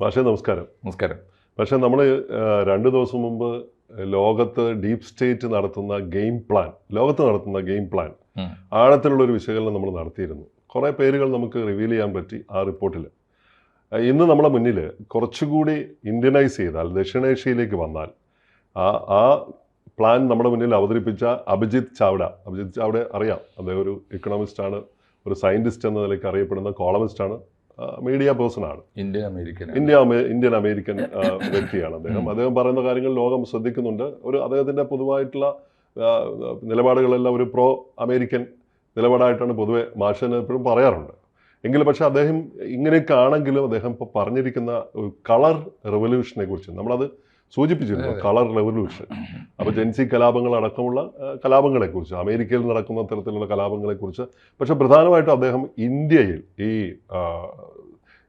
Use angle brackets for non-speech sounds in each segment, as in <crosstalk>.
പക്ഷേ നമസ്കാരം. നമസ്കാരം. പക്ഷേ നമ്മൾ രണ്ട് ദിവസം മുമ്പ് ലോകത്ത് ഡീപ് സ്റ്റേറ്റ് നടത്തുന്ന ഗെയിം പ്ലാൻ ലോകത്ത് നടത്തുന്ന ഗെയിം പ്ലാൻ. ആഴത്തിലുള്ള ഒരു വിശകലനം നമ്മൾ നടത്തിയിരുന്നു. കുറേ പേരുകൾ നമുക്ക് റിവീൽ ചെയ്യാൻ പറ്റി ആ റിപ്പോർട്ടിൽ ഇന്ന് നമ്മളെ മുന്നിൽ കുറച്ചുകൂടി ഇന്ത്യനൈസ് ചെയ്താൽ ദക്ഷിണേഷ്യയിലേക്ക് വന്നാൽ ആ ആ പ്ലാൻ നമ്മുടെ മുന്നിൽ അവതരിപ്പിച്ച അഭിജിത് ചാവ്ഡ. അഭിജിത് ചാവ്ഡ അറിയാം അദ്ദേഹം ഒരു ഇക്കണോമിസ്റ്റാണ് ഒരു സയന്റിസ്റ്റ് എന്ന നിലയ്ക്ക് അറിയപ്പെടുന്ന കോളമിസ്റ്റാണ് മീഡിയ പേഴ്സൺ ആണ്. Indian American. India Indian American വ്യക്തിയാണ് അദ്ദേഹം. അദ്ദേഹം പറയുന്ന കാര്യങ്ങൾ ലോകം ശ്രദ്ധിക്കുന്നുണ്ട്. ഒരു അദ്ദേഹത്തിന്റെ പൊതുവായിട്ടുള്ള നിലപാടുകളെല്ലാം ഒരു പ്രോ അമേരിക്കൻ നിലപാടായിട്ടാണ് പൊതുവെ മാഷൻ എപ്പോഴും പറയാറുണ്ട്. എങ്കിലും പക്ഷെ അദ്ദേഹം ഇങ്ങനെയൊക്കെ ആണെങ്കിലും അദ്ദേഹം ഇപ്പോൾ പറഞ്ഞിരിക്കുന്ന കളർ റെവല്യൂഷനെ കുറിച്ച് നമ്മളത് സൂചിപ്പിച്ചിരുന്നു കളർ റെവല്യൂഷൻ അപ്പോൾ ജെൻസി കലാപങ്ങൾ അടക്കമുള്ള കലാപങ്ങളെക്കുറിച്ച് അമേരിക്കയിൽ നടക്കുന്ന തരത്തിലുള്ള കലാപങ്ങളെക്കുറിച്ച് പക്ഷേ പ്രധാനമായിട്ടും അദ്ദേഹം ഇന്ത്യയിൽ ഈ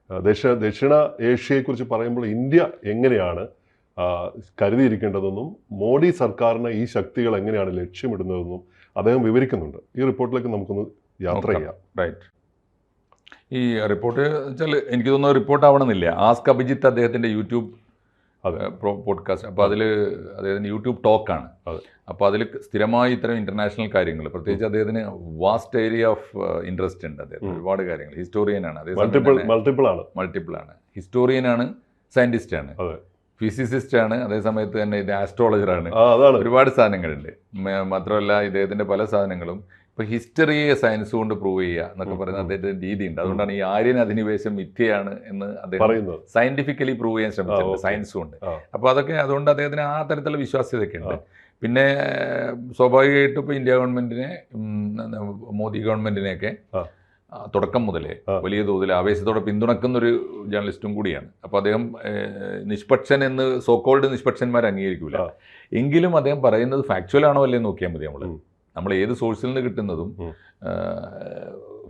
ആ, ദക്ഷ ദക്ഷിണ ഏഷ്യയെക്കുറിച്ച് പറയുമ്പോൾ ഇന്ത്യ എങ്ങനെയാണ് കരുതിയിരിക്കേണ്ടതെന്നും മോഡി സർക്കാരിന് ഈ ശക്തികൾ എങ്ങനെയാണ് ലക്ഷ്യമിടുന്നതെന്നും അദ്ദേഹം വിവരിക്കുന്നുണ്ട്. ഈ റിപ്പോർട്ടിലേക്ക് നമുക്കൊന്ന് യാത്ര ചെയ്യാം. റൈറ്റ് ഈ റിപ്പോർട്ട് വെച്ചാൽ എനിക്ക് തോന്നുന്നു റിപ്പോർട്ട് ആവണമെന്നില്ല ആസ്ക് അഭിജിത്ത് അദ്ദേഹത്തിന്റെ യൂട്യൂബ്. പോഡ്കാസ്റ്റ് അപ്പോൾ അതിൽ അദ്ദേഹത്തിന് യൂട്യൂബ് ടോക്കാണ്. അപ്പോൾ അതിൽ സ്ഥിരമായി ഇത്തരം ഇന്റർനാഷണൽ കാര്യങ്ങൾ പ്രത്യേകിച്ച് അദ്ദേഹത്തിന് വാസ്റ്റ് ഏരിയ ഓഫ് ഇൻട്രസ്റ്റ് ഉണ്ട് അദ്ദേഹത്തിന്. ഉം. ഒരുപാട് കാര്യങ്ങൾ ഹിസ്റ്റോറിയനാണ് മൾട്ടിപ്പിൾ മൾട്ടിപ്പിൾ ആണ്. മൾട്ടിപ്പിൾ ആണ്. ഹിസ്റ്റോറിയനാണ് ആണ്. ഫിസിസിസ്റ്റ് ആണ്. അതേ. സമയത്ത് തന്നെ ഇത് ആസ്ട്രോളജറാണ് ആണ്. ഒരുപാട് സാധനങ്ങളുണ്ട്. മാത്രമല്ല ഇദ്ദേഹത്തിന്റെ പല സാധനങ്ങളും ഇപ്പൊ ഹിസ്റ്ററിയെ സയൻസ് കൊണ്ട് പ്രൂവ് ചെയ്യുക എന്നൊക്കെ പറയുന്ന അദ്ദേഹത്തിന്റെ അദ്ദേഹത്തിന്റെ രീതിയുണ്ട്. അതുകൊണ്ടാണ് ഈ ആര്യൻ അധിനിവേശം മിഥ്യയാണ് എന്ന് അദ്ദേഹം സയന്റിഫിക്കലി പ്രൂവ് ചെയ്യാൻ ശ്രമിച്ചിട്ടുണ്ട് സയൻസ് കൊണ്ട്. അപ്പോൾ അതൊക്കെ അതുകൊണ്ട് അദ്ദേഹത്തിന് ആ തരത്തിലുള്ള വിശ്വാസ്യതയൊക്കെ ഉണ്ട്. പിന്നെ സ്വാഭാവികമായിട്ടും ഇപ്പോൾ ഇന്ത്യ ഗവൺമെന്റിനെ മോദി ഗവൺമെന്റിനെയൊക്കെ തുടക്കം മുതലേ വലിയ തോതിൽ ആവേശത്തോടെ പിന്തുണക്കുന്ന ഒരു ജേർണലിസ്റ്റും കൂടിയാണ്. അപ്പോൾ അദ്ദേഹം നിഷ്പക്ഷൻ എന്ന് സോക്കോൾഡ് നിഷ്പക്ഷന്മാർ അംഗീകരിക്കൂല. ആ. എങ്കിലും അദ്ദേഹം പറയുന്നത് ഫാക്ച്വൽ ആണോ അല്ലേ നോക്കിയാൽ മതി നമ്മൾ. നമ്മൾ ഏത് സോഴ്സിൽ നിന്ന് കിട്ടുന്നതും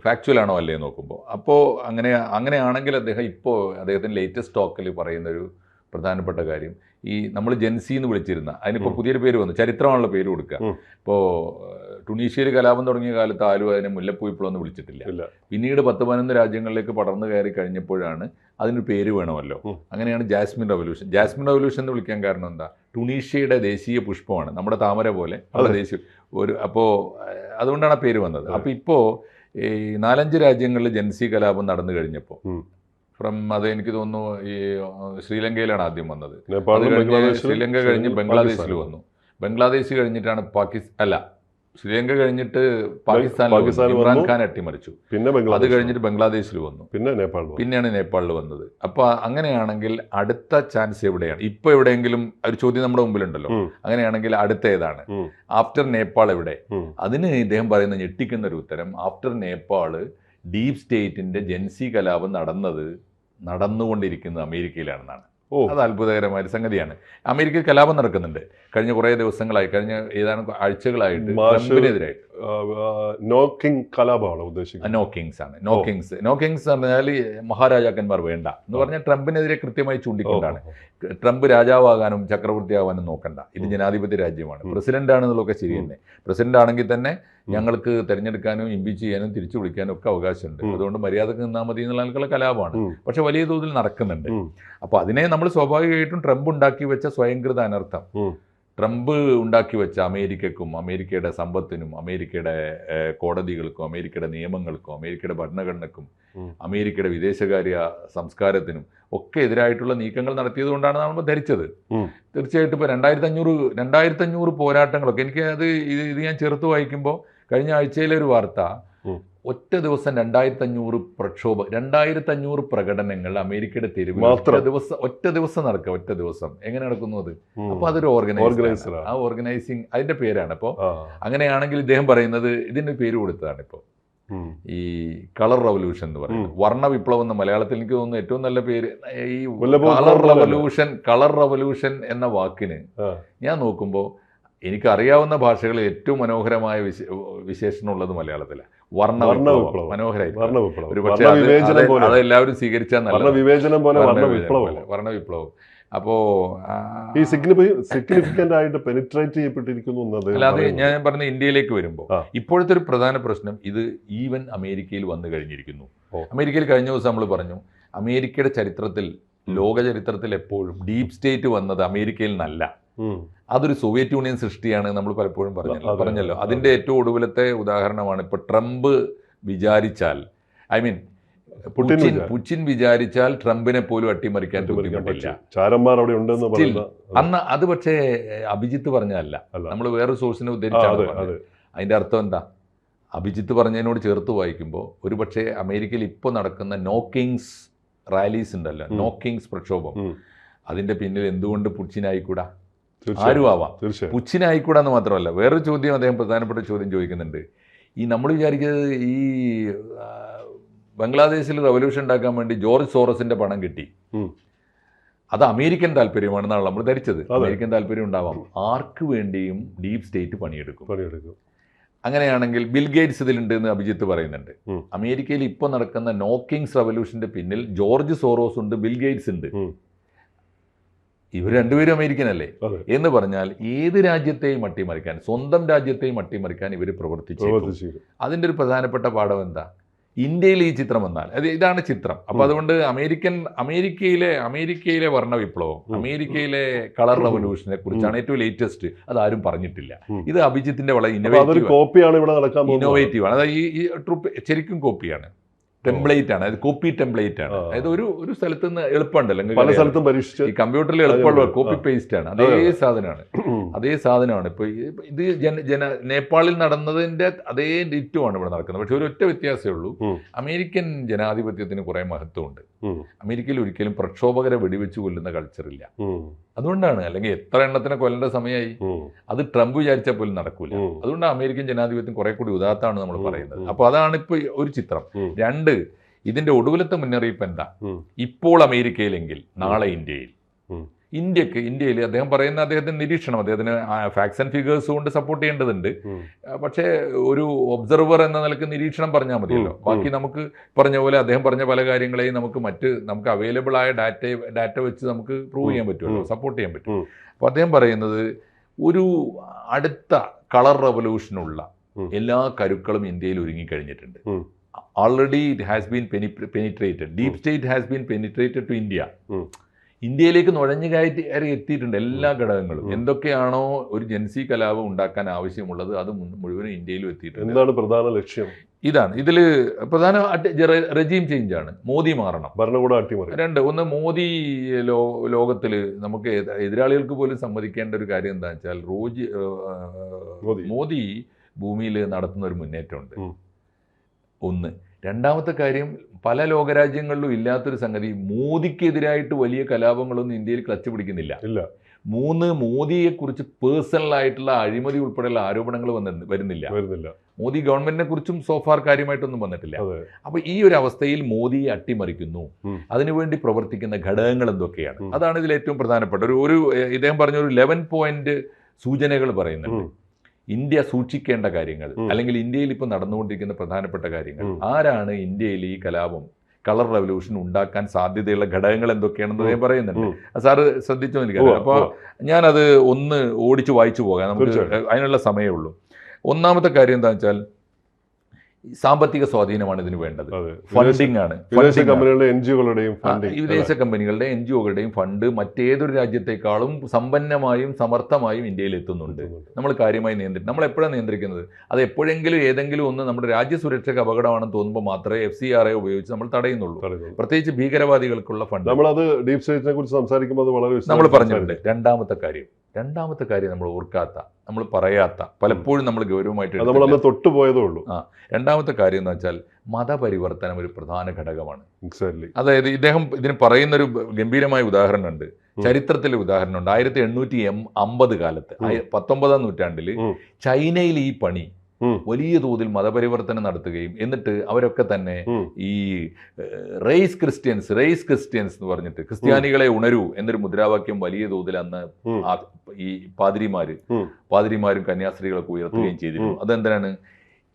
ഫാക്ച്വൽ ആണോ അല്ലേ നോക്കുമ്പോൾ അപ്പോൾ അങ്ങനെ അങ്ങനെയാണെങ്കിൽ അദ്ദേഹം ഇപ്പോൾ അദ്ദേഹത്തിന്റെ ലേറ്റസ്റ്റ് ടോക്കിൽ പറയുന്ന ഒരു പ്രധാനപ്പെട്ട കാര്യം. ഈ നമ്മൾ ജെൻസി എന്ന് വിളിച്ചിരുന്ന അതിനിപ്പോൾ. പുതിയൊരു പേര് വന്നു. ചരിത്രമാണുള്ള പേര് കൊടുക്കുക. ഇപ്പോൾ ടുണീഷ്യയിൽ കലാപം തുടങ്ങിയ കാലത്ത് ആരും അതിനെ മുല്ലപ്പൂ എന്ന് വിളിച്ചിട്ടില്ല. പിന്നീട് പത്ത് പതിനൊന്ന് രാജ്യങ്ങളിലേക്ക് പടർന്നു കയറി കഴിഞ്ഞപ്പോഴാണ് അതിന് പേര് വേണമല്ലോ. അങ്ങനെയാണ് ജാസ്മിൻ റവല്യൂഷൻ. ജാസ്മിൻ റവല്യൂഷൻ എന്ന് വിളിക്കാൻ കാരണം എന്താ? ടുണീഷ്യയുടെ ദേശീയ പുഷ്പമാണ്. നമ്മുടെ താമര പോലെ. നമ്മുടെ ദേശീയ ഒരു അപ്പോൾ അതുകൊണ്ടാണ് ആ പേര് വന്നത്. അപ്പോൾ ഇപ്പോൾ ഈ നാലഞ്ച് രാജ്യങ്ങളിൽ ജൻസി കലാപം നടന്നു കഴിഞ്ഞപ്പോൾ ഫ്രം അത് എനിക്ക് തോന്നുന്നു ഈ ശ്രീലങ്കയിലാണ് ആദ്യം വന്നത്. ശ്രീലങ്ക കഴിഞ്ഞ് ബംഗ്ലാദേശിൽ വന്നു. ബംഗ്ലാദേശ് കഴിഞ്ഞിട്ടാണ് പാകിസ്ഥാൻ അല്ല ശ്രീലങ്ക കഴിഞ്ഞിട്ട് പാകിസ്ഥാൻ പാകിസ്ഥാൻ വന്നു. ഇമ്രാൻ ഖാൻ അട്ടിമറിച്ചു. പിന്നെ അത് കഴിഞ്ഞിട്ട് ബംഗ്ലാദേശിൽ വന്നു. പിന്നെ നേപ്പാൾ. പിന്നെയാണ് നേപ്പാളിൽ വന്നത്. അപ്പൊ അങ്ങനെയാണെങ്കിൽ അടുത്ത ചാൻസ് എവിടെയാണ്? ഇപ്പൊ എവിടെയെങ്കിലും ഒരു ചോദ്യം നമ്മുടെ മുമ്പിലുണ്ടല്ലോ. അങ്ങനെയാണെങ്കിൽ അടുത്ത ഏതാണ്? ആഫ്റ്റർ നേപ്പാൾ എവിടെ. അതിന് ഇദ്ദേഹം പറയുന്ന ഞെട്ടിക്കുന്ന ഒരു ഉത്തരം ആഫ്റ്റർ നേപ്പാൾ ഡീപ് സ്റ്റേറ്റിന്റെ ജൻസി കലാപം നടന്നത് നടന്നുകൊണ്ടിരിക്കുന്നത് അമേരിക്കയിലാണെന്നാണ്. ഓ. അത് അത്ഭുതകരമായ ഒരു സംഗതിയാണ്. അമേരിക്കയിൽ കലാപം നടക്കുന്നുണ്ട്. കഴിഞ്ഞ കുറേ ദിവസങ്ങളായി കഴിഞ്ഞ ഏതാനും ആഴ്ചകളായിട്ട് ട്രംപിനെതിരായിട്ട്. നോക്കിംഗ് കലാപമാണ് ഉദ്ദേശിക്കുന്നത്. നോ ആണ്. എന്ന് പറഞ്ഞാൽ മഹാരാജാക്കന്മാർ വേണ്ട എന്ന് പറഞ്ഞാൽ ട്രംപിനെതിരെ കൃത്യമായി ചൂണ്ടിക്കൊണ്ടാണ്. ട്രംപ് രാജാവാകാനും ചക്രവർത്തിയാവാനും നോക്കണ്ട. ഇത്. ജനാധിപത്യ രാജ്യമാണ്. പ്രസിഡന്റ് ആണെന്നുള്ളതൊക്കെ ശരി തന്നെ പ്രസിഡന്റ് ആണെങ്കിൽ തന്നെ. ഞങ്ങൾക്ക് തെരഞ്ഞെടുക്കാനും ഇമ്പീച്ച് ചെയ്യാനും തിരിച്ചു വിളിക്കാനും ഒക്കെ അവകാശമുണ്ട്. അതുകൊണ്ട് മര്യാദയ്ക്ക് നിന്നാൽ മതി എന്നുള്ള കലാപമാണ് പക്ഷെ വലിയ തോതിൽ നടക്കുന്നുണ്ട്. അപ്പോൾ അതിനെ നമ്മൾ സ്വാഭാവികമായിട്ടും ട്രംപ് ഉണ്ടാക്കി വെച്ച സ്വയംകൃത അനർത്ഥം. ട്രംപ് ഉണ്ടാക്കി വെച്ച അമേരിക്കക്കും അമേരിക്കയുടെ സമ്പത്തിനും അമേരിക്കയുടെ കോടതികൾക്കും അമേരിക്കയുടെ നിയമങ്ങൾക്കും അമേരിക്കയുടെ ഭരണഘടനക്കും അമേരിക്കയുടെ വിദേശകാര്യ സംസ്കാരത്തിനും ഒക്കെ എതിരായിട്ടുള്ള നീക്കങ്ങൾ നടത്തിയത് കൊണ്ടാണ് നമ്മൾ ധരിച്ചത്. തീർച്ചയായിട്ടും ഇപ്പോൾ രണ്ടായിരത്തി അഞ്ഞൂറ് രണ്ടായിരത്തി അഞ്ഞൂറ് പോരാട്ടങ്ങളൊക്കെ എനിക്ക് അത് ഇത് ഇത് ഞാൻ ചെറുത്ത് വായിക്കുമ്പോൾ കഴിഞ്ഞ ആഴ്ചയിലെ ഒരു വാർത്ത. ഒറ്റ ദിവസം രണ്ടായിരത്തി അഞ്ഞൂറ് പ്രക്ഷോഭ രണ്ടായിരത്തി അഞ്ഞൂറ് പ്രകടനങ്ങൾ അമേരിക്കയുടെ തെരുവ് ഒറ്റ ദിവസം ഒറ്റ ദിവസം നടക്കുക ഒറ്റ ദിവസം. എങ്ങനെ നടക്കുന്നു അത്? അപ്പൊ അതൊരു ഓർഗനൈസർ ആ ഓർഗനൈസിങ് അതിന്റെ പേരാണ്. അപ്പോൾ അങ്ങനെയാണെങ്കിൽ ഇദ്ദേഹം പറയുന്നത് ഇതിന്റെ പേര് കൊടുത്തതാണ് ഇപ്പോൾ ഈ കളർ റവല്യൂഷൻ എന്ന് പറയുന്നത്. വർണ വിപ്ലവം എന്ന് മലയാളത്തിൽ എനിക്ക് തോന്നുന്നു ഏറ്റവും നല്ല പേര്. ഈ കളർ റവല്യൂഷൻ കളർ റവല്യൂഷൻ എന്ന വാക്കിന് ഞാൻ നോക്കുമ്പോൾ എനിക്കറിയാവുന്ന ഭാഷകളിൽ ഏറ്റവും മനോഹരമായ വിശ- വിശേഷണം ഉള്ളത് മലയാളത്തിലാണ് വർണ വിപ്ലവം. മനോഹരമായി ഒരു പക്ഷേ അതെല്ലാവരും സ്വീകരിച്ചാൽ നല്ല വിവേചനം പോലെ വർണ വിപ്ലവം അപ്പോ ഈ സിഗ്നിഫിക്കന്റ് ആയിട്ട് പെനിട്രേറ്റ് ചെയ്യപ്പെട്ടിരിക്കുന്നു അല്ലാതെ ഞാൻ പറഞ്ഞ ഇന്ത്യയിലേക്ക് വരുമ്പോൾ ഇപ്പോഴത്തെ ഒരു പ്രധാന പ്രശ്നം ഇത് ഈവൻ അമേരിക്കയിൽ വന്നു കഴിഞ്ഞിരിക്കുന്നു. അമേരിക്കയിൽ കഴിഞ്ഞ ദിവസം നമ്മൾ പറഞ്ഞു അമേരിക്കയുടെ ചരിത്രത്തിൽ ലോക ചരിത്രത്തിൽ എപ്പോഴും ഡീപ് സ്റ്റേറ്റ് വന്നത് അമേരിക്കയിൽ നിന്നല്ല. അതൊരു സോവിയറ്റ് യൂണിയൻ സൃഷ്ടിയാണ് നമ്മൾ പലപ്പോഴും പറഞ്ഞല്ലോ. പറഞ്ഞല്ലോ. അതിന്റെ അതിന്റെ ഏറ്റവും ഒടുവിലത്തെ ഉദാഹരണമാണ് ഇപ്പൊ ട്രംപ് വിചാരിച്ചാൽ ഐ മീൻ പുടിൻ പുച്ചിൻ വിചാരിച്ചാൽ ട്രംപിനെ പോലും അട്ടിമറിക്കാൻ ബുദ്ധിമുട്ടില്ല. അന്ന് അത് പക്ഷേ അഭിജിത്ത് പറഞ്ഞതല്ല. നമ്മൾ വേറൊരു സോഴ്സിനെ ഉദ്ധരിച്ചാണ്. അതിന്റെ അർത്ഥം എന്താ? അഭിജിത്ത് പറഞ്ഞതിനോട് ചേർത്ത് വായിക്കുമ്പോൾ ഒരുപക്ഷെ അമേരിക്കയിൽ ഇപ്പോൾ നടക്കുന്ന നോ കിങ്സ് റാലീസ് ഉണ്ടല്ലോ. നോക്കിങ്സ് പ്രക്ഷോഭം. അതിന്റെ പിന്നിൽ എന്തുകൊണ്ട് തീർച്ചയായും ആരും ആവാം പുച്ഛിനായിക്കൂടാ എന്ന് മാത്രമല്ല വേറൊരു ചോദ്യം അദ്ദേഹം പ്രധാനപ്പെട്ട ചോദ്യം ചോദിക്കുന്നുണ്ട്. ഈ നമ്മൾ വിചാരിക്കുന്നത് ഈ ബംഗ്ലാദേശിൽ റവല്യൂഷൻ ഉണ്ടാക്കാൻ വേണ്ടി ജോർജ് സോറസിന്റെ പണം കിട്ടി. അത് അമേരിക്കൻ താല്പര്യമാണെന്നാണ് നമ്മൾ ധരിച്ചത്. അമേരിക്കൻ താല്പര്യം ഉണ്ടാവാം. ആർക്ക് വേണ്ടിയും ഡീപ് സ്റ്റേറ്റ് പണിയെടുക്കും. പണിയെടുക്കും. അങ്ങനെയാണെങ്കിൽ ബിൽ ഗേറ്റ്സ് ഇതിലുണ്ട് എന്ന് അഭിജിത്ത് പറയുന്നുണ്ട്. അമേരിക്കയിൽ ഇപ്പോൾ നടക്കുന്ന നോക്കിങ്സ് റവല്യൂഷന്റെ പിന്നിൽ ജോർജ് സോറോസ് ഉണ്ട് ബിൽ ഗേറ്റ്സ് ഉണ്ട്. ഇവർ രണ്ടുപേരും അമേരിക്കൻ അല്ലേ എന്ന് പറഞ്ഞാൽ ഏത് രാജ്യത്തെയും അട്ടിമറിക്കാൻ സ്വന്തം രാജ്യത്തെയും അട്ടിമറിക്കാൻ ഇവർ പ്രവർത്തിച്ചു അതിന്റെ അതിന്റെ ഒരു പ്രധാനപ്പെട്ട പാഠം എന്താ? ഇന്ത്യയിൽ ഈ ചിത്രം വന്നാൽ അത് ഇതാണ് ചിത്രം. അപ്പൊ അതുകൊണ്ട് അമേരിക്കൻ അമേരിക്കയിലെ അമേരിക്കയിലെ വർണ വിപ്ലവം അമേരിക്കയിലെ കളർ റവല്യൂഷനെ കുറിച്ചാണ് ഏറ്റവും ലേറ്റസ്റ്റ് അത് ആരും പറഞ്ഞിട്ടില്ല. ഇത് അഭിജിത്തിന്റെ വളരെ ഇന്നോവേറ്റീവ് ഇന്നോവേറ്റീവ് ആണ്. അതായത് ഈ ട്രൂപ്പ് ശരിക്കും കോപ്പിയാണ് ടെംപ്ലേറ്റ് ആണ്. അതായത് കോപ്പി ടെംപ്ലേറ്റ് ആണ്. അതായത് ഒരു ഒരു സ്ഥലത്ത് നിന്ന് എളുപ്പമുണ്ടല്ലോ പല സ്ഥലത്തും പരീക്ഷിച്ച് ഈ കമ്പ്യൂട്ടറിൽ എളുപ്പമുള്ള കോപ്പി പേസ്റ്റ് ആണ്. അതേ. സാധനമാണ്. <clears throat> അതേ സാധനമാണ്. ഇപ്പോൾ ഇത് ജന ജന നേപ്പാളിൽ നടന്നതിന്റെ അതേ ഡിറ്റുമാണ് ഇവിടെ നടക്കുന്നത്. പക്ഷെ ഒരു ഒറ്റ വ്യത്യാസമേ ഉള്ളൂ. അമേരിക്കൻ ജനാധിപത്യത്തിന് കുറേ മഹത്വമുണ്ട്. അമേരിക്കയിൽ ഒരിക്കലും പ്രക്ഷോഭകരെ വെടിവെച്ച് കൊല്ലുന്ന കൾച്ചറില്ല. അതുകൊണ്ടാണ് അല്ലെങ്കിൽ എത്ര എണ്ണത്തിനെ കൊല്ലേണ്ട സമയമായി. അത് ട്രംപ് വിചാരിച്ചാൽ പോലും നടക്കൂല. അതുകൊണ്ട് അമേരിക്കൻ ജനാധിപത്യം കുറെ കൂടി ഉദാത്താണ് നമ്മൾ പറയുന്നത്. അപ്പൊ അപ്പോൾ അതാണ് ഇപ്പോൾ ഒരു ചിത്രം. രണ്ട് ഇതിന്റെ ഒടുവിലത്തെ മുന്നറിയിപ്പ് എന്താ. ഇപ്പോൾ അമേരിക്കയിലെങ്കിൽ നാളെ ഇന്ത്യയിൽ. ഇന്ത്യയ്ക്ക് ഇന്ത്യയിൽ അദ്ദേഹം പറയുന്ന അദ്ദേഹത്തിന്റെ നിരീക്ഷണം അദ്ദേഹത്തിന് ഫാക്സ് ആൻഡ് ഫിഗേഴ്സ് കൊണ്ട് സപ്പോർട്ട് ചെയ്യേണ്ടതുണ്ട് പക്ഷേ ഒരു ഒബ്സർവർ എന്ന നിലയ്ക്ക് നിരീക്ഷണം പറഞ്ഞാൽ മതിയല്ലോ. ബാക്കി നമുക്ക് പറഞ്ഞ പോലെ അദ്ദേഹം പറഞ്ഞ പല കാര്യങ്ങളെയും നമുക്ക് മറ്റ് നമുക്ക് അവൈലബിൾ ആയ ഡാറ്റ ഡാറ്റ വെച്ച് നമുക്ക് പ്രൂവ്. ചെയ്യാൻ പറ്റുമല്ലോ. സപ്പോർട്ട് ചെയ്യാൻ പറ്റും. അപ്പോൾ അദ്ദേഹം പറയുന്നത് ഒരു അടുത്ത കളർ റവല്യൂഷനുള്ള. എല്ലാ കരുക്കളും ഇന്ത്യയിൽ ഒരുങ്ങിക്കഴിഞ്ഞിട്ടുണ്ട്. Already it has been penetrated deep state has been penetrated to India. ഇന്ത്യയിലേക്ക് നുഴഞ്ഞു കയറ്റി കയറി എത്തിയിട്ടുണ്ട് എല്ലാ ഘടകങ്ങളും. ഉം. എന്തൊക്കെയാണോ ഒരു ജൻസി കലാപം ഉണ്ടാക്കാൻ ആവശ്യമുള്ളത് അത് മുഴുവനും ഇന്ത്യയിലും എത്തിയിട്ടുണ്ട്. എന്താണ് പ്രധാന ലക്ഷ്യം? ഇതാണ്. ഇതിൽ പ്രധാന റെജീം ചേഞ്ച് ആണ്. മോദി മാറണം. ഭരണകൂടം അട്ടിമറി. രണ്ട് ഒന്ന് മോദി ലോ ലോകത്തിൽ നമുക്ക് എതി- എതിരാളികൾക്ക് പോലും സമ്മതിക്കേണ്ട ഒരു കാര്യം എന്താ വെച്ചാൽ റോജി മോദി. ഭൂമിയിൽ നടത്തുന്ന ഒരു മുന്നേറ്റമുണ്ട്. ഒന്ന്. രണ്ടാമത്തെ കാര്യം പല ലോകരാജ്യങ്ങളിലും ഇല്ലാത്തൊരു സംഗതി മോദിക്കെതിരായിട്ട് വലിയ കലാപങ്ങളൊന്നും ഇന്ത്യയിൽ ക്ലച്ച് പിടിക്കുന്നില്ല. ഇല്ല. മൂന്ന് മോദിയെക്കുറിച്ച് പേഴ്സണൽ ആയിട്ടുള്ള അഴിമതി ഉൾപ്പെടെയുള്ള ആരോപണങ്ങൾ വന്ന് വരുന്നില്ല. വരുന്നില്ല. മോദി ഗവൺമെന്റിനെ കുറിച്ചും സോഫാർ കാര്യമായിട്ടൊന്നും വന്നിട്ടില്ല. അപ്പൊ ഈ ഒരു അവസ്ഥയിൽ മോദിയെ അട്ടിമറിക്കുന്നു. അതിനുവേണ്ടി പ്രവർത്തിക്കുന്ന ഘടകങ്ങൾ എന്തൊക്കെയാണ്? അതാണ് ഇതിൽ ഏറ്റവും പ്രധാനപ്പെട്ട ഒരു ഒരു ഇദ്ദേഹം പറഞ്ഞ ഒരു ലെവൻ പോയിന്റ് സൂചനകൾ പറയുന്നുണ്ട്. ഇന്ത്യ സൂക്ഷിക്കേണ്ട കാര്യങ്ങൾ അല്ലെങ്കിൽ ഇന്ത്യയിൽ ഇപ്പോൾ നടന്നുകൊണ്ടിരിക്കുന്ന പ്രധാനപ്പെട്ട കാര്യങ്ങൾ. ആരാണ് ഇന്ത്യയിൽ ഈ കലാപം കളർ റെവല്യൂഷൻ ഉണ്ടാക്കാൻ സാധ്യതയുള്ള ഘടകങ്ങൾ എന്തൊക്കെയാണെന്ന് ഞാൻ പറയുന്നുണ്ട്. സാറ് ശ്രദ്ധിച്ചു ഉവ്വ, അപ്പോൾ. ഞാനത് ഒന്ന് ഓടിച്ചു വായിച്ചു പോകാം. നമുക്ക്. അതിനുള്ള സമയമേ ഉള്ളൂ. ഒന്നാമത്തെ കാര്യം എന്താ വെച്ചാൽ സാമ്പത്തിക സ്വാധീനമാണ് ഇതിന് വേണ്ടത്. ഫണ്ടിങ് ആണ്. വിദേശ കമ്പനികളുടെ എൻ ജിഒകളുടെയും വിദേശ കമ്പനികളുടെ എൻ ഫണ്ട് മറ്റേതൊരു രാജ്യത്തെക്കാളും സമ്പന്നമായും സമർത്ഥമായും ഇന്ത്യയിൽ എത്തുന്നുണ്ട്. നമ്മൾ കാര്യമായി നിയന്ത്രിക്കും. നമ്മൾ എപ്പോഴാണ് നിയന്ത്രിക്കുന്നത്? അത് എപ്പോഴെങ്കിലും ഏതെങ്കിലും ഒന്ന് നമ്മുടെ രാജ്യസുരക്ഷയ്ക്ക് അപകടമാണെന്ന് തോന്നുമ്പോൾ മാത്രമേ എഫ് സി ആർ എ ഉപയോഗിച്ച് നമ്മൾ തടയുന്നുള്ളൂ. പ്രത്യേകിച്ച് ഭീകരവാദികൾക്കുള്ള ഫണ്ട് നമ്മളത് ഡീപ് സ്റ്റേറ്റിനെ കുറിച്ച് സംസാരിക്കുമ്പോൾ വളരെ നമ്മൾ പറഞ്ഞിട്ടുണ്ട്. രണ്ടാമത്തെ കാര്യം. രണ്ടാമത്തെ കാര്യം നമ്മൾ ഓർക്കാത്ത നമ്മൾ പറയാത്ത പലപ്പോഴും നമ്മൾ ഗൗരവമായിട്ട് നമ്മൾ തൊട്ടു പോയതേ ഉള്ളൂ. ആ രണ്ടാമത്തെ കാര്യം എന്ന് വെച്ചാൽ മതപരിവർത്തനം ഒരു പ്രധാന ഘടകമാണ്. എക്സാക്ട്ലി അതായത് ഇദ്ദേഹം ഇതിന് പറയുന്നൊരു ഗംഭീരമായ ഉദാഹരണമുണ്ട് ഉണ്ട്. ചരിത്രത്തിലെ ഉദാഹരണമുണ്ട്. ആയിരത്തി എണ്ണൂറ്റി എം അമ്പത് കാലത്ത് പത്തൊമ്പതാം നൂറ്റാണ്ടിൽ ചൈനയിൽ ഈ പണി. വലിയ തോതിൽ മതപരിവർത്തനം നടത്തുകയും എന്നിട്ട് അവരൊക്കെ തന്നെ ഈ റേസ് ക്രിസ്ത്യൻസ് റേസ് ക്രിസ്ത്യൻസ് എന്ന് പറഞ്ഞിട്ട് ക്രിസ്ത്യാനികളെ ഉണരൂ എന്നൊരു മുദ്രാവാക്യം വലിയ തോതിൽ അന്ന് ഈ പാതിരിമാര് പാതിരിമാരും കന്യാസ്ത്രീകളൊക്കെ ഉയർത്തുകയും ചെയ്തിരുന്നു. അതെന്താണ് അതെന്തിനാണ്?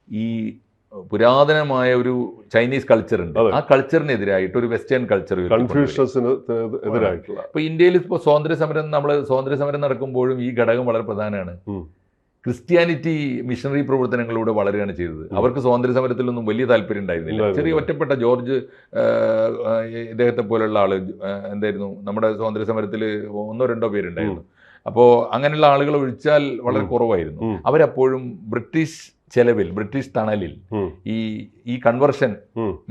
ഈ പുരാതനമായ ഒരു ചൈനീസ് കൾച്ചർ ഉണ്ട്. ആ കൾച്ചറിനെതിരായിട്ട് ഒരു വെസ്റ്റേൺ കൾച്ചർ എതിരായിട്ടുള്ള. ഇപ്പൊ ഇന്ത്യയിൽ ഇപ്പോൾ സ്വാതന്ത്ര്യ സമരം നമ്മൾ സ്വാതന്ത്ര്യ സമരം നടക്കുമ്പോഴും ഈ ഘടകം വളരെ പ്രധാനമാണ്. ക്രിസ്ത്യാനിറ്റി മിഷണറി പ്രവർത്തനങ്ങളിലൂടെ വളരുകയാണ് ചെയ്തത്. അവർക്ക് സ്വാതന്ത്ര്യ സമരത്തിലൊന്നും വലിയ താല്പര്യം ഉണ്ടായിരുന്നില്ല. ചെറിയ ഒറ്റപ്പെട്ട ജോർജ് ഇദ്ദേഹത്തെ പോലുള്ള ആൾ എന്തായിരുന്നു നമ്മുടെ സ്വാതന്ത്ര്യ സമരത്തിൽ ഒന്നോ രണ്ടോ പേരുണ്ടായിരുന്നു. അപ്പോൾ അങ്ങനെയുള്ള ആളുകൾ ഒഴിച്ചാൽ വളരെ കുറവായിരുന്നു. അവരപ്പോഴും ബ്രിട്ടീഷ് ചെലവിൽ ബ്രിട്ടീഷ് തണലിൽ ഈ ഈ കൺവർഷൻ.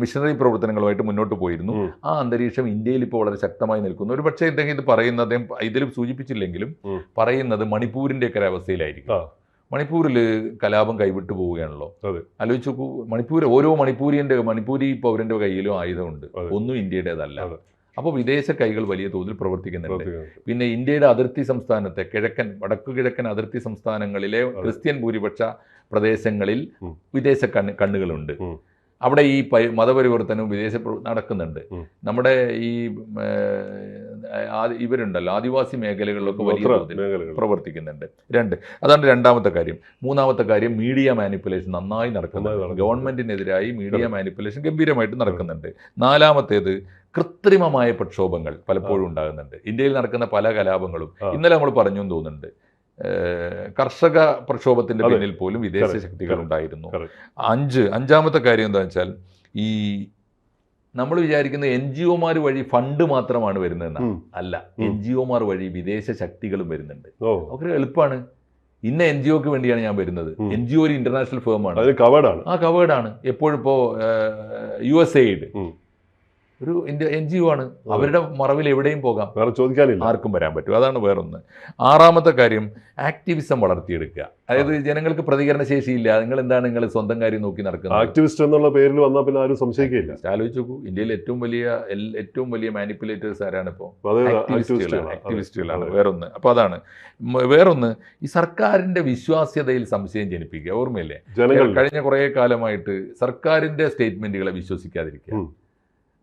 മിഷണറി പ്രവർത്തനങ്ങളുമായിട്ട് മുന്നോട്ട് പോയിരുന്നു. ആ അന്തരീക്ഷം ഇന്ത്യയിൽ ഇപ്പോൾ വളരെ ശക്തമായി നിൽക്കുന്നു. ഒരു പക്ഷേ ഇദ്ദേഹം ഇത് പറയുന്നത് അദ്ദേഹം ഇതിൽ സൂചിപ്പിച്ചില്ലെങ്കിലും പറയുന്നത് മണിപ്പൂരിന്റെ ഒക്കെ അവസ്ഥയിലായിരിക്കും. മണിപ്പൂരിൽ കലാപം കൈവിട്ടു പോവുകയാണല്ലോ. ആലോചിച്ച് നോക്കൂ മണിപ്പൂർ ഓരോ മണിപ്പൂരിന്റെ മണിപ്പൂരി പൗരന്റെ കയ്യിലും ആയുധമുണ്ട്. ഒന്നും ഇന്ത്യയുടേതല്ല. അപ്പോൾ വിദേശ കൈകൾ വലിയ തോതിൽ പ്രവർത്തിക്കുന്നുണ്ട്. പിന്നെ ഇന്ത്യയുടെ അതിർത്തി സംസ്ഥാനത്തെ കിഴക്കൻ വടക്കു കിഴക്കൻ അതിർത്തി സംസ്ഥാനങ്ങളിലെ ക്രിസ്ത്യൻ ഭൂരിപക്ഷ പ്രദേശങ്ങളിൽ വിദേശ കണ്ണ് കണ്ണുകളുണ്ട്. അവിടെ ഈ മതപരിവർത്തനവും വിദേശ നടക്കുന്നുണ്ട്. നമ്മുടെ ഈ ഇവരുണ്ടല്ലോ ആദിവാസി മേഖലകളിലൊക്കെ വലിയ തോതിൽ പ്രവർത്തിക്കുന്നുണ്ട്. രണ്ട് അതാണ് രണ്ടാമത്തെ കാര്യം. മൂന്നാമത്തെ കാര്യം മീഡിയ മാനിപ്പുലേഷൻ നന്നായി നടക്കുന്നുണ്ട്. ഗവൺമെന്റിനെതിരായി മീഡിയ മാനിപ്പുലേഷൻ ഗംഭീരമായിട്ട് നടക്കുന്നുണ്ട്. നാലാമത്തേത് കൃത്രിമമായ പ്രക്ഷോഭങ്ങൾ പലപ്പോഴും ഉണ്ടാകുന്നുണ്ട്. ഇന്ത്യയിൽ നടക്കുന്ന പല കലാപങ്ങളും ഇന്നലെ നമ്മൾ പറഞ്ഞു തോന്നുന്നുണ്ട്. കർഷക പ്രക്ഷോഭത്തിന്റെ പിന്നിൽ പോലും വിദേശ. ശക്തികൾ ഉണ്ടായിരുന്നു അഞ്ച് അഞ്ചാമത്തെ കാര്യം എന്താ വെച്ചാൽ ഈ നമ്മൾ വിചാരിക്കുന്ന എൻ ജി ഒമാർ വഴി ഫണ്ട് മാത്രമാണ് വരുന്നതെന്നാണ് അല്ല. എൻ ജി ഒമാർ വഴി വിദേശ ശക്തികളും വരുന്നുണ്ട്. അവർക്ക് എളുപ്പമാണ് ഇന്ന എൻ ജി ഒക്ക് വേണ്ടിയാണ് ഞാൻ വരുന്നത്. എൻ ജി ഒ ഒരു ഇന്റർനാഷണൽ ഫേമാണ് ആ കവേഡാണ്. എപ്പോഴിപ്പോ യു എസ് എയ്ഡ്. ഒരു എൻ ജി ഒ ആണ് അവരുടെ മറവിൽ എവിടെയും പോകാം. വേറെ ചോദിക്കാനില്ല. ആർക്കും വരാൻ പറ്റും. അതാണ് വേറൊന്ന്. ആറാമത്തെ കാര്യം ആക്ടിവിസം വളർത്തിയെടുക്കുക. അതായത് ജനങ്ങൾക്ക് പ്രതികരണ ശേഷിയില്ല. നിങ്ങൾ എന്താണ് നിങ്ങൾ സ്വന്തം കാര്യം നോക്കി നടക്കുന്നത്? ആക്ടിവിസ്റ്റ് എന്നുള്ള പേരിൽ വന്നാൽ പിന്നെ ആരും സംശയിക്കില്ല ആലോചിച്ച് നോക്കൂ. ഇന്ത്യയിൽ ഏറ്റവും വലിയ ഏറ്റവും വലിയ മാനിപ്പുലേറ്റേഴ്സ് ആരാണ് ഇപ്പോൾ ആക്ടിവിസ്റ്റുകളാണ്. വേറൊന്ന്. അപ്പോൾ അതാണ്. വേറൊന്ന് ഈ സർക്കാരിന്റെ വിശ്വാസ്യതയിൽ സംശയം ജനിപ്പിക്കുക. ഓർമ്മയില്ലേ? കഴിഞ്ഞ കുറേ കാലമായിട്ട് സർക്കാരിന്റെ സ്റ്റേറ്റ്മെന്റുകളെ വിശ്വസിക്കാതിരിക്കുക.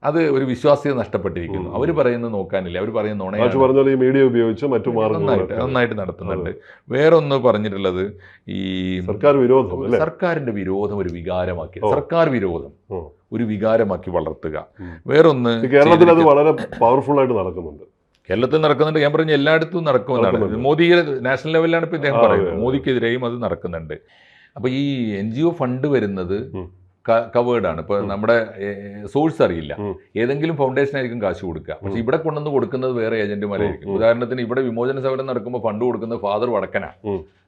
അത് ഒരു വിശ്വാസ്യത നഷ്ടപ്പെട്ടിരിക്കുന്നു. അവർ പറയുന്നത് നോക്കാനില്ല. അവർ പറയുന്ന നുണയാണ്. ഈ മീഡിയ ഉപയോഗിച്ച് മറ്റു നന്നായിട്ട് നന്നായിട്ട് നടത്തുന്നുണ്ട്. വേറൊന്ന് പറഞ്ഞിട്ടുള്ളത് ഈ സർക്കാർ വിരോധം സർക്കാരിന്റെ വിരോധം ഒരു വികാരമാക്കി സർക്കാർ വിരോധം ഒരു വികാരമാക്കി വളർത്തുക. വേറൊന്ന് കേരളത്തിൽ അത് വളരെ പവർഫുൾ ആയിട്ട് നടക്കുന്നുണ്ട്. കേരളത്തിൽ നടക്കുന്നുണ്ട്. ഞാൻ പറഞ്ഞ എല്ലായിടത്തും നടക്കുമെന്നാണ് നടക്കുന്നുണ്ട്. മോദിയുടെ നാഷണൽ ലെവലിലാണ് ഇപ്പൊ ഇദ്ദേഹം പറയുന്നത്. മോദിക്കെതിരെയും അത് നടക്കുന്നുണ്ട്. അപ്പൊ ഈ എൻ ജി ഒ ഫണ്ട് വരുന്നത് ഉം. ആണ് ഇപ്പൊ നമ്മുടെ സോഴ്സ് അറിയില്ല. ഏതെങ്കിലും ഫൗണ്ടേഷൻ ആയിരിക്കും കാശ് കൊടുക്കുക. പക്ഷെ ഇവിടെ കൊണ്ടുവന്ന് കൊടുക്കുന്നത് വേറെ ഏജന്റുമാരായിരിക്കും. ഉദാഹരണത്തിന് ഇവിടെ വിമോചന സമരം നടക്കുമ്പോൾ ഫണ്ട് കൊടുക്കുന്നത് ഫാദർ വടക്കനാ.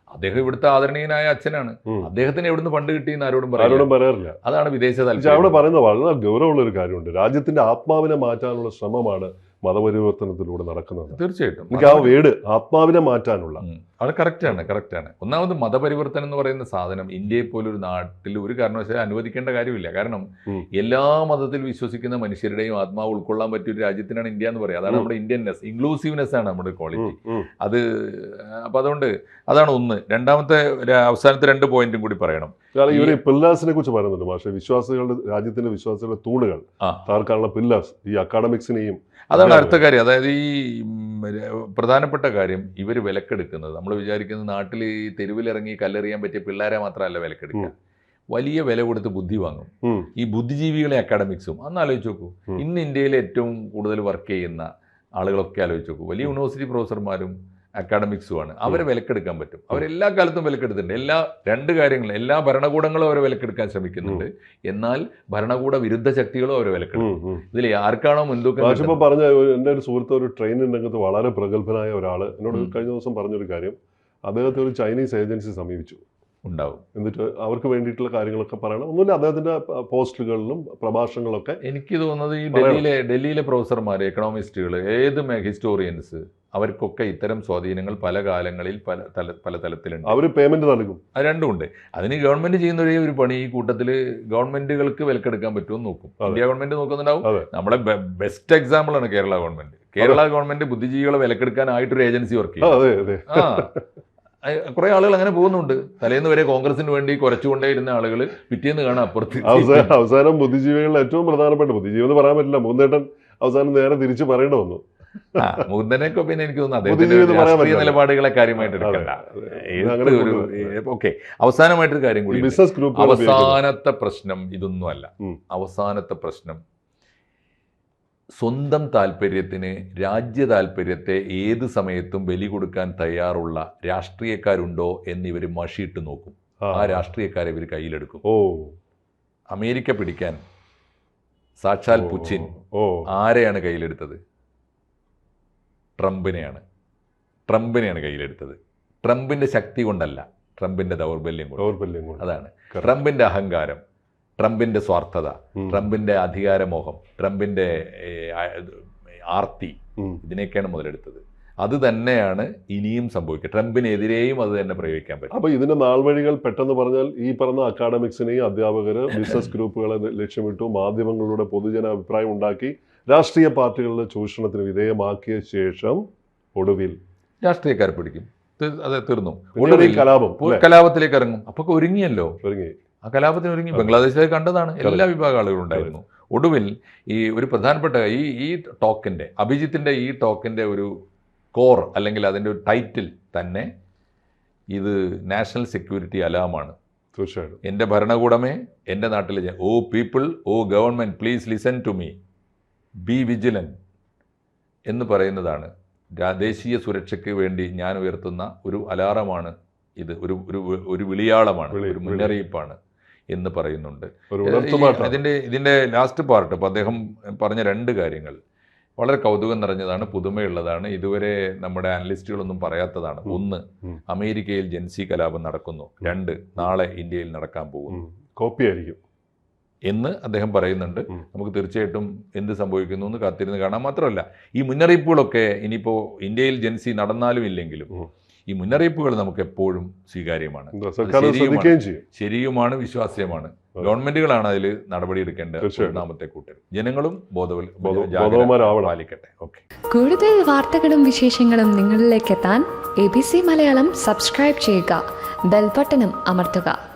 അദ്ദേഹം ഇവിടുത്തെ ആദരണീയനായ അച്ഛനാണ്. അദ്ദേഹത്തിന് എവിടുന്ന് ഫണ്ട് കിട്ടിയെന്ന് ആരോടും ആരോടും പറയാറില്ല. അതാണ് വിദേശ താല്പര്യം. അവിടെ പറയുന്ന വളരെ ഗൗരവമുള്ള ഒരു കാര്യമുണ്ട്. രാജ്യത്തിന്റെ ആത്മാവിനെ മാറ്റാനുള്ള ശ്രമമാണ് മതപരിവർത്തനത്തിലൂടെ നടക്കുന്നത്. തീർച്ചയായിട്ടും. എനിക്ക് ആ വേട് ആത്മാവിനെ മാറ്റാനുള്ള. അത് കറക്റ്റാണ് കറക്റ്റാണ് ഒന്നാമത് മതപരിവർത്തനം എന്ന് പറയുന്ന സാധനം ഇന്ത്യയെ പോലൊരു നാട്ടിൽ ഒരു കാരണവശാലും അനുവദിക്കേണ്ട കാര്യമില്ല. കാരണം എല്ലാ മതത്തിൽ വിശ്വസിക്കുന്ന മനുഷ്യരുടെയും ആത്മാവ് ഉൾക്കൊള്ളാൻ പറ്റിയ ഒരു രാജ്യത്തിനാണ് ഇന്ത്യ എന്ന് പറയുക. അതാണ് നമ്മുടെ ഇന്ത്യൻനെസ് ഇൻക്ലൂസീവ്നെസ് ആണ് നമ്മുടെ ക്വാളിറ്റി. അത് അപ്പം അതുകൊണ്ട് അതാണ് ഒന്ന്. രണ്ടാമത്തെ അവസാനത്തെ രണ്ട് പോയിന്റും കൂടി പറയണം. കാരണം ഇവർ പില്ലേഴ്സിനെ കുറിച്ച് പറയുന്നുണ്ട്. പക്ഷേ വിശ്വാസികളുടെ രാജ്യത്തിന്റെ വിശ്വാസികളുടെ തൂണുകൾ. താർക്കാനുള്ള പില്ലേഴ്സ് ഈ അക്കാഡമിക്സിനെയും അതാണ് അതെ, അടുത്ത കാര്യം. അതായത് ഈ പ്രധാനപ്പെട്ട കാര്യം ഇവർ വിലക്കെടുക്കുന്നത്. നമ്മൾ വിചാരിക്കുന്നത് നാട്ടിൽ ഈ തെരുവിലിറങ്ങി കല്ലെറിയാൻ പറ്റിയ പിള്ളേരെ മാത്രമല്ല വിലക്കെടുക്കുക. വലിയ വില കൊടുത്ത് ബുദ്ധി വാങ്ങും. ഈ ബുദ്ധിജീവികളെ അക്കാഡമിക്സും അന്ന് ആലോചിച്ച് നോക്കൂ. ഇന്ന് ഇന്ത്യയിൽ ഏറ്റവും കൂടുതൽ വർക്ക് ചെയ്യുന്ന ആളുകളൊക്കെ ആലോചിച്ച് നോക്കൂ. വലിയ യൂണിവേഴ്സിറ്റി പ്രൊഫസർമാരും അക്കാഡമിക്സുമാണ്. അവരെ വിലക്കെടുക്കാൻ പറ്റും. അവരെല്ലാ കാലത്തും വിലക്കെടുത്തിട്ടുണ്ട്. എല്ലാ രണ്ട് കാര്യങ്ങളും എല്ലാ ഭരണകൂടങ്ങളും അവരെ വിലക്കെടുക്കാൻ ശ്രമിക്കുന്നുണ്ട്. എന്നാൽ ഭരണകൂട വിരുദ്ധ ശക്തികളും അവരെ വിലക്കെടുക്കും. ഇതിൽ ആർക്കാണോ മുൻതൂക്കം പറഞ്ഞ എന്റെ ഒരു സുഹൃത്ത് ഒരു ട്രെയിനിൻ രംഗത്ത് വളരെ പ്രഗത്ഭനായ ഒരാൾ എന്നോട് കഴിഞ്ഞ ദിവസം പറഞ്ഞൊരു കാര്യം. അദ്ദേഹത്തെ ഒരു ചൈനീസ് ഏജൻസി സമീപിച്ചു. ഉണ്ടാവും. എന്നിട്ട് അവർക്ക് വേണ്ടിയിട്ടുള്ള കാര്യങ്ങളൊക്കെ പറയണം. ഒന്നുമില്ല അദ്ദേഹത്തിന്റെ പോസ്റ്റുകളിലും പ്രഭാഷണങ്ങളൊക്കെ എനിക്ക് തോന്നുന്നത് ഈ. ഡൽഹിയിലെ ഡൽഹിയിലെ പ്രൊഫസർമാർ എക്കണോമിസ്റ്റുകൾ ഏത് ഹിസ്റ്റോറിയൻസ് അവർക്കൊക്കെ ഇത്തരം സ്വാധീനങ്ങൾ പല കാലങ്ങളിൽ പല തല പല തലത്തിലുണ്ട്. അവർ പേയ്മെന്റ് നൽകും. അത് രണ്ടുമുണ്ട്. അതിന് ഗവൺമെന്റ് ചെയ്യുന്ന ഒരേ ഒരു പണി ഈ കൂട്ടത്തിൽ ഗവൺമെന്റുകൾക്ക് വിലക്കെടുക്കാൻ പറ്റുമെന്ന് നോക്കും. ഇന്ത്യ ഗവൺമെന്റ് നോക്കുന്നുണ്ടാവും. നമ്മളെ നമ്മുടെ ബെസ്റ്റ് എക്സാമ്പിൾ ആണ് കേരള ഗവൺമെന്റ് കേരള ഗവൺമെന്റ് ബുദ്ധിജീവികളെ വിലക്കെടുക്കാനായിട്ടൊരു ഏജൻസി വർക്ക് ചെയ്യും. ആ. കുറെ ആളുകൾ അങ്ങനെ പോകുന്നുണ്ട്. തലേന്ന് വരെ കോൺഗ്രസിന് വേണ്ടി കുറച്ചുകൊണ്ടേയിരുന്ന ആളുകൾ പിറ്റേന്ന് കാണാം അപ്പുറത്ത്. അവസാനം ബുദ്ധിജീവികളിൽ ഏറ്റവും പ്രധാനപ്പെട്ട ബുദ്ധിജീവി എന്ന് പറയാൻ പറ്റില്ല മൂന്നേട്ടൻ അവസാനം നേരെ തിരിച്ചു പറയേണ്ടി വന്നു. മുകുന്ദനൊക്കെ പിന്നെ എനിക്ക് തോന്നുന്നു നിലപാടുകളെ കാര്യമായിട്ട് എടുക്കണ്ട. ഒരു ഓക്കെ. അവസാനമായിട്ടൊരു കാര്യം കൂടി ബിസിനസ് ഗ്രൂപ്പ് അവസാനത്തെ പ്രശ്നം ഇതൊന്നും അല്ല അവസാനത്തെ പ്രശ്നം സ്വന്തം താല്പര്യത്തിന് രാജ്യ താല്പര്യത്തെ ഏത് സമയത്തും ബലി കൊടുക്കാൻ തയ്യാറുള്ള രാഷ്ട്രീയക്കാരുണ്ടോ എന്നിവർ മഷിയിട്ട് നോക്കും. ആ. രാഷ്ട്രീയക്കാരെ ഇവർ കയ്യിലെടുക്കും. ഓ. അമേരിക്ക പിടിക്കാൻ സാക്ഷാൽ പുച്ചിൻ ഓ. ആരെയാണ് കയ്യിലെടുത്തത്? ട്രംപിനെയാണ്. ട്രംപിനെയാണ് കയ്യിലെടുത്തത്. ട്രംപിന്റെ ശക്തി കൊണ്ടല്ല ട്രംപിന്റെ ദൗർബല്യം കൊണ്ട്. ദൗർബല്യം കൊണ്ട്. അതാണ്. ട്രംപിന്റെ അഹങ്കാരം ട്രംപിന്റെ സ്വാർത്ഥത. ട്രംപിന്റെ അധികാരമോഹം ട്രംപിന്റെ ആർത്തി. ഇതിനെയൊക്കെയാണ് മുതലെടുത്തത്. അത് തന്നെയാണ് ഇനിയും സംഭവിക്കുക. ട്രംപിനെതിരെയും അത് തന്നെ പ്രയോഗിക്കാൻ പറ്റും. അപ്പൊ ഇതിന്റെ നാൾവഴികൾ പെട്ടെന്ന് പറഞ്ഞാൽ ഈ പറഞ്ഞ അക്കാഡമിക്സിനെയും അധ്യാപകര് ബിസിനസ് ഗ്രൂപ്പുകളെ ലക്ഷ്യമിട്ടു മാധ്യമങ്ങളിലൂടെ പൊതുജന അഭിപ്രായം ഉണ്ടാക്കി രാഷ്ട്രീയ പാർട്ടികളുടെ ചൂഷണത്തിന് വിധേയമാക്കിയ ശേഷം ഒടുവിൽ രാഷ്ട്രീയക്കാർ പിടിക്കും. അതെ തീർന്നു. ഒടുവിൽ കലാപം കലാപത്തിലേക്ക് ഇറങ്ങും. അപ്പൊ ഒരുങ്ങിയല്ലോ? ഒരുങ്ങി. ആ കലാപത്തിന് ഒരുങ്ങി. ബംഗ്ലാദേശിലേക്ക് കണ്ടതാണ്. എല്ലാ വിഭാഗ ആളുകളും ഉണ്ടായിരുന്നു. ഒടുവിൽ ഈ ഒരു പ്രധാനപ്പെട്ട ഈ ഈ ടോക്കിന്റെ അഭിജിത്തിന്റെ ഈ ടോക്കിന്റെ ഒരു കോർ അല്ലെങ്കിൽ അതിന്റെ ഒരു ടൈറ്റിൽ തന്നെ ഇത് നാഷണൽ സെക്യൂരിറ്റി അലാമാണ്. തീർച്ചയായിട്ടും. എന്റെ ഭരണകൂടമേ എന്റെ നാട്ടിലെ ഓ people oh government please listen to me. Be vigilant എന്ന് പറയുന്നതാണ്. ദേശീയ സുരക്ഷയ്ക്ക് വേണ്ടി ഞാൻ ഉയർത്തുന്ന ഒരു അലാറമാണ് ഇത്. ഒരു ഒരു ഒരു വിളിയാളമാണ് വിളി- ഒരു മുന്നറിയിപ്പാണ് എന്ന് പറയുന്നുണ്ട്. ഇതിന്റെ ഇതിന്റെ ലാസ്റ്റ് പാർട്ട് അപ്പോൾ അദ്ദേഹം പറഞ്ഞ രണ്ട് കാര്യങ്ങൾ. വളരെ കൗതുകം നിറഞ്ഞതാണ് പുതുമയുള്ളതാണ്. ഇതുവരെ നമ്മുടെ അനലിസ്റ്റുകളൊന്നും പറയാത്തതാണ്. ഒന്ന് അമേരിക്കയിൽ ജൻസി കലാപം നടക്കുന്നു. രണ്ട് നാളെ ഇന്ത്യയിൽ നടക്കാൻ പോകുന്നു. കോപ്പി ആയിരിക്കും. എന്ന് അദ്ദേഹം പറയുന്നുണ്ട്. നമുക്ക് തീർച്ചയായിട്ടും എന്ത് സംഭവിക്കുന്നു എന്ന് കാത്തിരുന്ന് കാണാൻ മാത്രമല്ല ഈ മുന്നറിയിപ്പുകളൊക്കെ ഇനിയിപ്പോൾ ഇന്ത്യയിൽ ജൻസി നടന്നാലും ഇല്ലെങ്കിലും ഈ മുന്നറിയിപ്പുകൾ നമുക്ക് എപ്പോഴും സ്വീകാര്യമാണ്. ശരിയുമാണ്. വിശ്വാസ്യമാണ്. ഗവൺമെന്റുകളാണ് അതിൽ നടപടി എടുക്കേണ്ടത് ഒന്നാമത്തെ കൂട്ടർ ജനങ്ങളും പാലിക്കട്ടെ. ഓക്കെ. കൂടുതൽ വാർത്തകളും വിശേഷങ്ങളും നിങ്ങളിലേക്ക് എത്താൻ A B C Malayalam subscribe ചെയ്യുക. ബെൽബട്ടനും അമർത്തുക.